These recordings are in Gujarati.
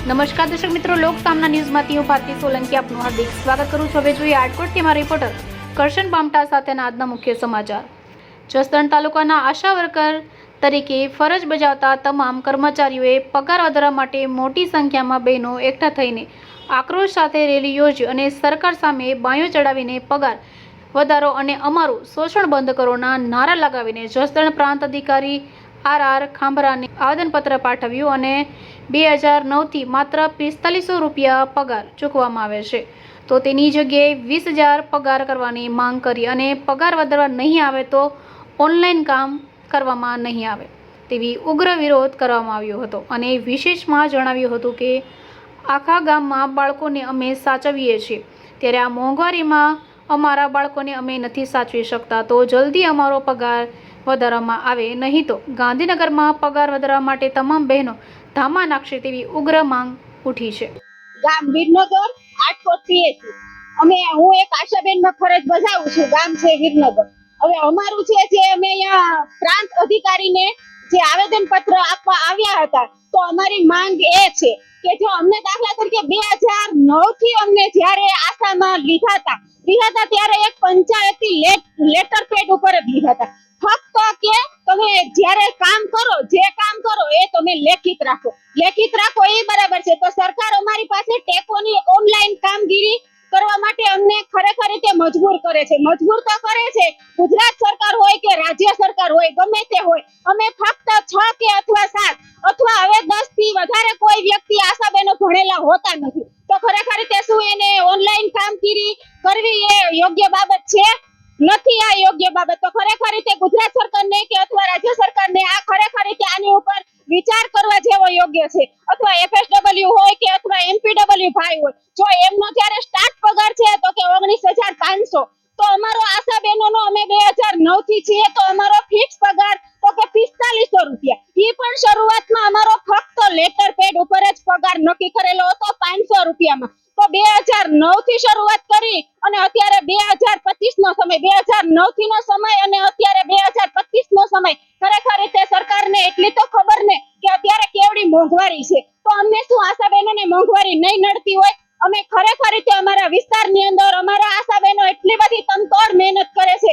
નમસ્કાર દર્શક મિત્રો, લોક સામના ન્યૂઝમાંથી હું ભારતી સોલંકી આપનું હાર્દિક સ્વાગત કરું છું. હવે જોઈએ આટકોટથી મારા રિપોર્ટર કરશન બામટા સાથેના આજના મુખ્ય સમાચાર. જસદણ તાલુકાના આશા વર્કર તરીકે ફરજ બજાવતા તમામ કર્મચારીઓએ પગાર વધારા માટે મોટી સંખ્યામાં બહેનો એકઠા થઈને આક્રોશ સાથે રેલી યોજી અને સરકાર સામે બાયો ચડાવીને પગાર વધારો અને અમારું શોષણ બંધ કરોના નારા લગાવીને જસદણ પ્રાંત અધિકારી આર આર ખાંભરાને આવેદનપત્ર પાઠવ્યું અને બે હજાર નવથી માત્ર પિસ્તાલીસો રૂપિયા પગાર ચૂકવવામાં આવે છે. તો તેની જગ્યાએ વીસ હજાર પગાર કરવાની માંગ કરી અને પગાર વધારવા નહીં આવે તો ઓનલાઈન કામ કરવામાં નહીં આવે, તેવી ઉગ્ર વિરોધ કરવામાં આવ્યો હતો. અને વિશેષમાં જણાવ્યું હતું કે, આખા ગામમાં બાળકોને અમે સાચવીએ છીએ. ત્યારે આ મોંઘવારીમાં અમારા બાળકોને અમે નથી સાચવી શકતા. તો જલ્દી અમારો પગાર વધારવામાં આવે નહીં તો ગાંધીનગરમાં પગાર વધારવા માટે તમામ બહેનો ધામા નાખશે તેવી ઉગ્ર માંગ ઉઠી છે. ગામ વિરનગર આટકોટ અમે, હું એક આશાબેનમાં ફરજ બજાવું છું, ગામ છે વિરનગર હવે અમારું છે જે અમે અહીંયા પ્રાંત અધિકારીને જે આવેદન પત્ર આપવા આવ્યા હતા, તો અમારી માંગ એ છે કે જો અમને દાખલા તરીકે બે હજાર નવથી અમને જ્યારે આશામાં લીધા હતા લીધા હતા ત્યારે એક પંચાયતી લેટર પેડ ઉપર જ લીધા હતા ફક્ત કે તમે જ્યારે કામ કરો, જે કામ કરો એ તમે લેખિત રાખો. લેખિત રાખો એ બરાબર છે. તો સરકાર અમારી પાસે ટેકોની ઓનલાઈન કામગીરી કરવા માટે અમને ખરેખર રીતે મજબૂર કરે છે. મજબૂર તો કરે છે. ગુજરાત સરકાર હોય કે રાજ્ય સરકાર હોય, ગમે તે હોય, અમે ફક્ત છ કે અથવા સાત અથવા હવે દસથી વધારે કોઈ વ્યક્તિ આશાબેનો ભણેલા હોતા નથી. તો ખરેખર રીતે શું એને ઓનલાઈન કામગીરી કરવી એ યોગ્ય બાબત છે નથી આ યોગ્ય બાબત તો ખરેખર રીતે ગુજરાત સરકારને કે અથવા રાજ્ય સરકારને આ ખરેખર રીતે આની ઉપર વિચાર કરવા જેવો યોગ્ય છે અથવા એફએસડબલ્યુ હોય કે અથવા એમપીડબલ્યુ ભાઈ હોય જો એમનો જ્યારે સ્ટાર્ટ પગાર છે તો કે ઓગણીસ હજાર પાંચસો તો અમારો આશા બહેનોનો અમે બે હજાર નવથી છીએ તો અમારો ફિક્સ પગાર, તો કે પિસ્તાલીસો રૂપિયા. એ પણ શરૂઆતમાં અમારો ફક્ત લેટર પેડ ઉપર જ પગાર નક્કી કરેલો હતો પાંચસો રૂપિયામાં. તો બે હજાર નવથી શરૂઆત કરી અને અત્યારે બે હજાર પચીસ નો સમય, બે હજાર નવથી નો સમય અને અત્યારે બે હજાર પચીસ નો સમય. ખરેખર રીતે સરકારને એટલી તો ખબર ને કે અત્યારે કેવડી મોંઘવારી છે. તો અમને શું આશા બહેનોને મોંઘવારી નહીં નડતી હોય? અમે ખરેખર રીતે અમારા વિસ્તારની અંદર, અમારા આશા બહેનો એટલી બધી તનતોડ મહેનત કરે છે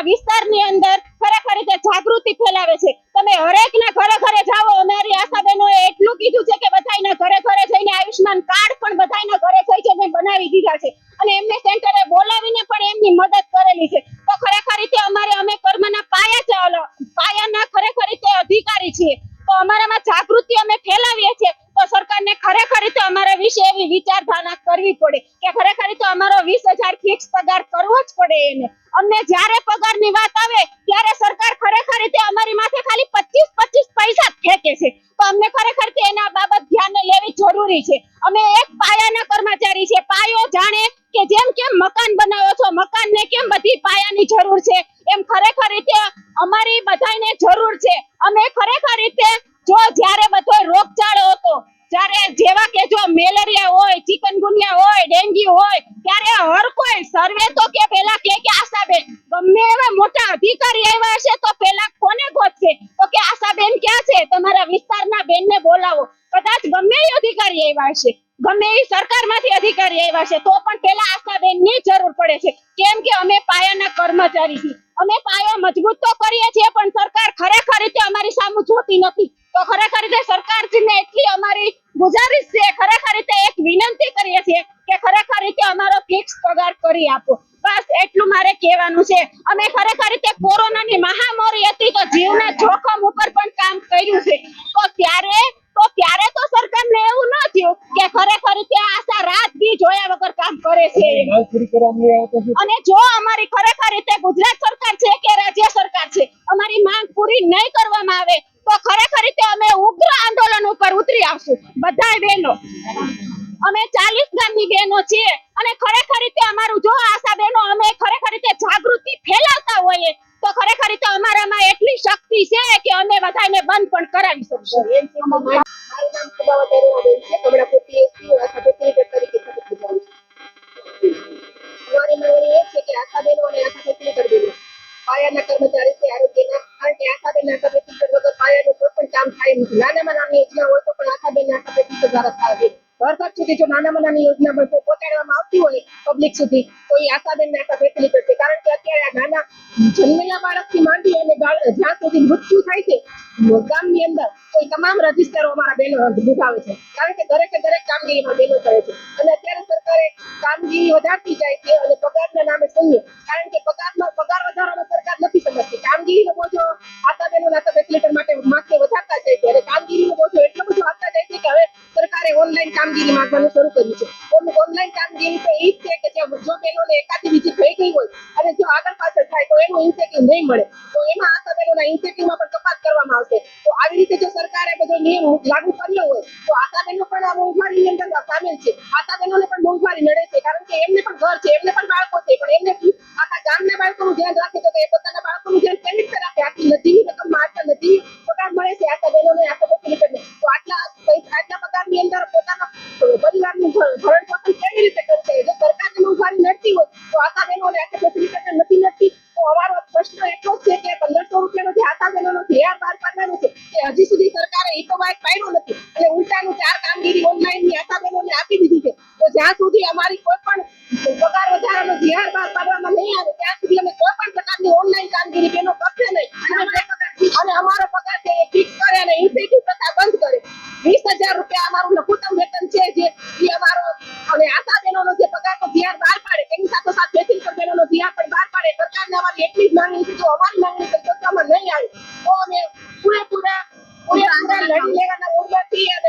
કે વિસ્તારની અંદર ખરેખર રીતે જાગૃતિ ફેલાવે છે. તમે હરેક ના ઘરે ઘરે જાઓ, અમારી આશા બહેનોએ એટલું કીધું છે કે બધાયના ઘરે ઘરે જઈને આયુષ્માન કાર્ડ પણ બધાયના ઘરે થઈ છે બનાવી દીધા છે. અને એમને સેન્ટરે બોલાવીને પણ એમની મદદ કરેલી છે. તો ખરેખર રીતે અમારે, અમે કર્મના પાયા પાયાના ખરેખર રીતે અધિકારી છીએ. તો અમારામાં જાગૃતિ અમે ફેલાવીએ છીએ. તો સરકારને ખરેખર રીતે અમારા વિશે એવી વિચારધારા કરવી પડે. કે ખરેખર રીતે અમારો વીસ હજાર ફિક્સ પગાર કરવો જ પડે એને. અમને જ્યારે પગારની વાત આવે, ત્યારે સરકાર ખરેખર રીતે અમારી માથે ખાલી પચીસ પચીસ પૈસા ફેંકે છે. તો અમને ખરેખર કે એના બાબત ધ્યાન લેવી જરૂરી છે અમે એક પાયાના કર્મચારી છે પાયો જાણે કે જેમ કેમ મકાન બનાવો છો મકાનને કેમ બધી પાયાની જરૂર છે એમ ખરેખર રીતે અમારી બધાને જરૂર છે અમે ખરેખર રીતે જો જ્યારે બધો રોગચાળો હતો જ્યારે જેવા કે જો મેલેરિયા હોય ચિકનગુનિયા હોય ડેન્ગ્યુ હોય ત્યારે હર કોઈ સર્વે તો કે પેલા કે કે આશાબેન ગમે એવા મોટા અધિકારી આવ્યા હશે તો પેલા કોને ગોતશે તો કે આશાબેન ક્યાં છે તમારા વિસ્તારના બેનને બોલાવો કદાચ ગમે એ અધિકારી આવ્યા છે. ગમે એ સરકારમાંથી અધિકારી આવ્યા છે, તો પણ પેલા આશાબેનની જરૂર પડે છે. કેમ કે અમે પાયાના કર્મચારી છીએ. અમે પાયો મજબૂત તો કરીએ છીએ, પણ સરકાર ખરેખર રીતે અમારી સામે જોતી નથી. તો ખરેખર રીતે સરકારશ્રીને એટલી અમારી ગુજારિશ છે, ખરેખર રીતે એક વિનંતી કરીએ છીએ કે ખરેખર રીતે અમારો ફિક્સ પગાર કરી આપો. બસ એટલું મારે કહેવાનું છે. અમે ખરેખર રીતે કોરોનાની મહામારી હતી તો જીવના જોખમ ઉપર પણ કામ કર્યું છે. તો ત્યારે તો ત્યારે તો સરકારને એવું ન થયું કે ખરેખર ત્યાં આશા રાત દી જોયા વગર કામ કરે છે. તો અને જો અમારી ખરેખર રીતે ગુજરાત સરકાર છે કે રાજ્ય સરકાર છે અમારી માંગ પૂરી નહીં કરવામાં આવે તો ખરેખર રીતે અમે ઉગ્ર આંદોલન ઉપર ઉતરી આવશું. બધા બહેનો અમે ચાલીસ ગામની બહેનો છીએ અને ખરેખર રીતે અમારું જો આશા બહેનો અમે ખરેખર રીતે જાગૃતિ ફેલાવતા હોઈએ તો ખરેખર રીતે અમારામાં એટલી શક્તિ છે કે અમે બધાને બંધ પણ કરાવી શકશું. છે કે આશાબેનો અને આશા આશા થાય નથી. નાનામાં નાની યોજના આશા યોજના પણ આવતી હોય પબ્લિક સુધી, તો એ આશાબેન આશા ફેસિલિટી છે કારણ કે અત્યારે નાના જન્મેલા બાળકથી માંડી અને જ્યાં સુધી મૃત્યુ થાય છે, ગામની અંદર એ તમામ રજીસ્ટરો અમારા બહેનો નિભાવે છે. કારણ કે દરેકે દરેક કામગીરીમાં બહેનો કરે છે. અને અત્યારે સરકારે કામગીરી વધારતી જાય છે અને પગારના નામે શૂન્ય. કારણ કે પગારમાં પગાર વધારવામાં સરકાર નથી સમજતી. કામગીરીનો બોજો આતા બહેનો નાતા વેન્ટિલેટર માટે માથે વધારતા જાય છે. અને કામગીરીનો બોજો એટલો બધો આપતા જાય છે કે હવે સરકારે ઓનલાઈન કામગીરી માંગવાનું શરૂ કર્યું છે. પાછળ થાય તો એનું ઇન્સેન્ટિવ નહીં મળે. તો એમાં આ બહેનોના ઇન્સેન્ટિવમાં પણ કપાત કરવામાં આવશે. તો આવી રીતે જો સરકારે બધો નિયમ લાગુ કર્યો હોય, તો આશા બહેનો પણ આ મોંઘવારીની અંદર સામેલ છે. આશા બહેનોને પણ મોંઘવારી નડે છે, કારણ કે એમને પણ ઘર છે, એમને પણ બાળકો છે, પણ એમને આખા ગામના બાળકોનું ધ્યાન જ્યાં સુધી અમારી કોઈ પણ પગાર વધારાનો ધ્યેય બહાર પાડવામાં નહીં આવે, ત્યાં સુધી અમે કોઈ પણ પ્રકારની ઓનલાઈન કામગીરી બેનો કરશે નહીં. અને અમારો પગાર છે એ ફિક્સ કરે અને ઇન્સેન્ટિવ પ્રથા બંધ કરે. વીસ હજાર રૂપિયા અમારું લઘુત્તમ વેતન છે જે એ અમારો અને આશા બહેનોનો જે પગારનો ધ્યાન બહાર પાડે તેની સાથે સાથે ફેસિલિટર બહેનોનો ધ્યાન પણ બહાર પાડે. સરકારને અમારી એટલી જ માંગણી છે, જો અમારી માંગણી સંતોષવામાં નહીં આવે, તો અમે પૂરેપૂરા પૂરેપૂરા લડી લેવાના મૂળમાંથી અને